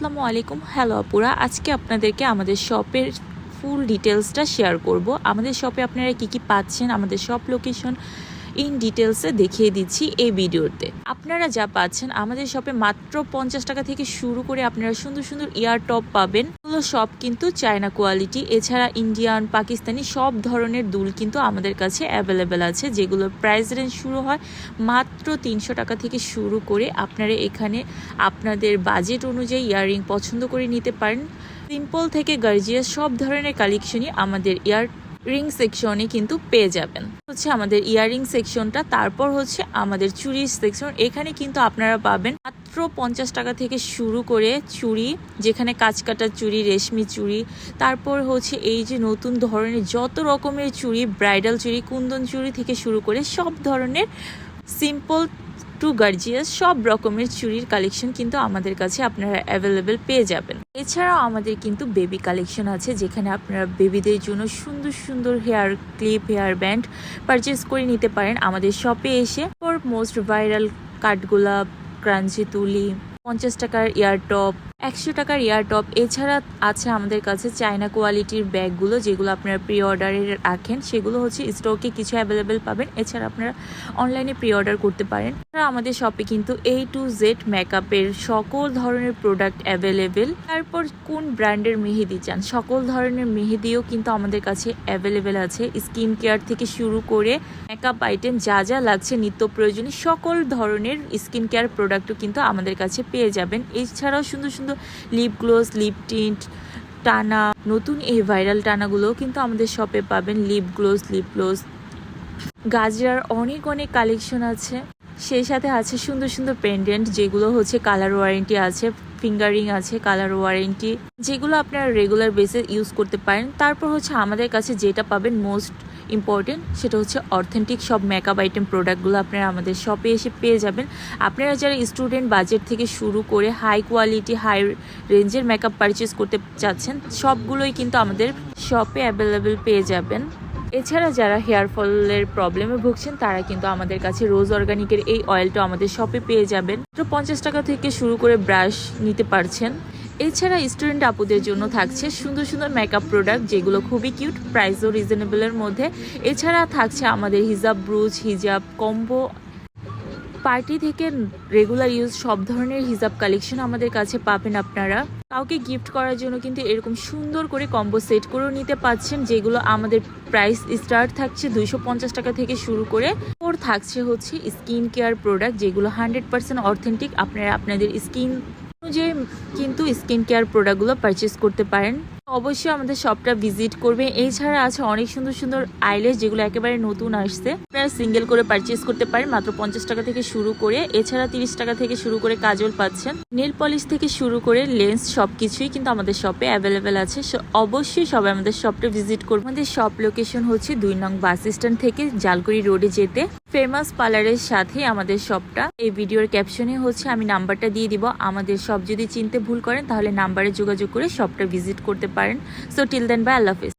আসসালামু আলাইকুম। হ্যালো আপুরা। আজকে আপনাদেরকে আমাদের শপের ফুল ডিটেলসটা শেয়ার করব। আমাদের শপে আপনারা কি কি পাচ্ছেন, আমাদের শপ লোকেশন ইন ডিটেলসে দেখিয়ে দিচ্ছি এই ভিডিওতে। আপনারা যা পাচ্ছেন, আমাদের শপে মাত্র পঞ্চাশ টাকা থেকে শুরু করে আপনারা সুন্দর সুন্দর ইয়ার টপ পাবেন। সব কিন্তু চায়না কোয়ালিটি, এছাড়া ইন্ডিয়ান, পাকিস্তানি সব ধরনের দুল কিন্তু আমাদের কাছে অ্যাভেলেবেল আছে যেগুলোর প্রাইস রেঞ্জ শুরু হয় মাত্র তিনশো টাকা থেকে শুরু করে আপনারা এখানে আপনাদের বাজেট অনুযায়ী ইয়াররিং পছন্দ করে নিতে পারেন। সিম্পল থেকে গার্জিয়াস সব ধরনের কালেকশনই আমাদের ইয়ার রিং সেকশনে কিন্তু পেয়ে যাবেন। হচ্ছে আমাদের ইয়াররিং সেকশনটা তারপর হচ্ছে আমাদের চুরি সেকশন এখানে কিন্তু আপনারা পাবেন মাত্র পঞ্চাশ টাকা থেকে শুরু করে চুড়ি, যেখানে কাজ কাটা চুড়ি, রেশমি চুড়ি, তারপর হচ্ছে এই যে নতুন ধরনের যত রকমের চুড়ি, ব্রাইডাল চুড়ি, কুন্দন চুড়ি থেকে শুরু করে সব ধরনের সিম্পল টু গার্জিয়াস সব রকমের চুরির কালেকশন কিন্তু আমাদের কাছে আপনারা অ্যাভেলেবেল পেয়ে যাবেন। এছাড়াও আমাদের কিন্তু বেবি কালেকশন আছে, যেখানে আপনারা বেবিদের জন্য সুন্দর সুন্দর hair clip hair band purchase করে নিতে পারেন আমাদের শপে এসে। ফর মোস্ট ভাইরাল কাঠগোলাপ ক্রাঞ্চি তুলি, পঞ্চাশ টাকার ইয়ার টপ একশো টাকার ইয়ার টপ এছাড়া আছে আমাদের কাছে চায়না কোয়ালিটির ব্যাগগুলো, যেগুলো আপনারা প্রি অর্ডারে রাখেন, সেগুলো হচ্ছে স্টকে কিছু অ্যাভেলেবেল পাবেন। এছাড়া আপনারা অনলাইনে প্রি অর্ডার করতে পারেন। আমাদের শপে কিন্তু এ টু জেড মেকআপের সকল ধরনের প্রোডাক্ট অ্যাভেলেবেল তারপর কোন ব্র্যান্ডের মেহেদি চান? সকল ধরনের মেহেদিও কিন্তু আমাদের কাছে অ্যাভেলেবেল আছে। স্কিন কেয়ার থেকে শুরু করে মেকআপ আইটেম যা যা লাগছে, নিত্য প্রয়োজনীয় সকল ধরনের স্কিন কেয়ার প্রোডাক্টও কিন্তু আমাদের কাছে পেয়ে যাবেন। এছাড়াও সুন্দর সুন্দর লিপ গ্লোস লিপ টিন্ট টানা, নতুন এই ভাইরাল টানাগুলোও কিন্তু আমাদের শপে পাবেন। লিপ গ্লোস লিপ গ্লোস গাজরার অনেক অনেক কালেকশন আছে। সেই সাথে আছে সুন্দর সুন্দর পেন্ডেন্ট যেগুলো হচ্ছে কালার ওয়ারেন্টি আছে ফিঙ্গারিং আছে কালার ওয়ারেন্টি যেগুলো আপনারা রেগুলার বেসে ইউজ করতে পারেন। তারপর হচ্ছে আমাদের কাছে যেটা পাবেন মোস্ট ইম্পর্টেন্ট সেটা হচ্ছে অথেন্টিক সব মেকআপ আইটেম প্রোডাক্টগুলো আপনারা আমাদের শপে এসে পেয়ে যাবেন। আপনারা যারা স্টুডেন্ট বাজেট থেকে শুরু করে হাই কোয়ালিটি হাই রেঞ্জের মেকআপ পারচেস করতে চাচ্ছেন, সবগুলোই কিন্তু আমাদের শপে অ্যাভেলেবেল পেয়ে যাবেন। এছাড়া যারা হেয়ার ফলের প্রবলেমে ভুগছেন, তারা কিন্তু আমাদের কাছে রোজ অর্গানিকের এই অয়েলটা আমাদের শপে পেয়ে যাবেন। পঞ্চাশ টাকা থেকে শুরু করে ব্রাশ নিতে পারছেন। এছাড়া স্টুডেন্ট আপুদের জন্য থাকছে সুন্দর সুন্দর মেকআপ প্রোডাক্ট যেগুলো খুবই কিউট প্রাইসও রিজনেবলের মধ্যে। এছাড়া থাকছে আমাদের হিজাব ব্রুজ হিজাব কম্বো পার্টি থেকে রেগুলার ইউজ সব ধরনের হিজাব কালেকশন আমাদের কাছে পাবেন আপনারা। কাউকে গিফট করার জন্য কিন্তু এরকম সুন্দর করে কম্বো সেট করেও নিতে পাচ্ছেন, যেগুলো আমাদের প্রাইস স্টার্ট থাকছে দুইশো পঞ্চাশ টাকা থেকে শুরু করে। ওর থাকছে হচ্ছে স্কিন কেয়ার প্রোডাক্ট যেগুলো হান্ড্রেড পার্সেন্ট অথেন্টিক আপনারা আপনাদের স্কিন অনুযায়ী কিন্তু স্কিন কেয়ার প্রোডাক্টগুলো পারচেস করতে পারেন। অবশ্যই আমাদের শপটা ভিজিট করবে। এছাড়া আছে অনেক সুন্দর সুন্দর আইলেস যেগুলো একেবারে নতুন আসছে। আপনারা সিঙ্গেল করে পারচেস করতে পারেন, মাত্র পঞ্চাশ টাকা থেকে শুরু করে, এছাড়া তিরিশ টাকা থেকে শুরু করে কাজল পাচ্ছেন। নেল পলিশ থেকে শুরু করে লেন্স সবকিছুই কিন্তু আমাদের শপে অ্যাভেলেবেল আছে। অবশ্যই সবাই আমাদের শপটা ভিজিট করবে আমাদের শপ লোকেশন হচ্ছে দুই নং বাস স্ট্যান্ড থেকে জালকুড়ি রোডে যেতে। ফেমাস পার্লারের সাথে আমাদের শপটা এই ভিডিওর ক্যাপশনে হচ্ছে, আমি নাম্বারটা দিয়ে দিব। আমাদের শপ যদি চিনতে ভুল করেন, তাহলে নাম্বারে যোগাযোগ করে শপটা ভিজিট করতে পারেন। So till then bye Allah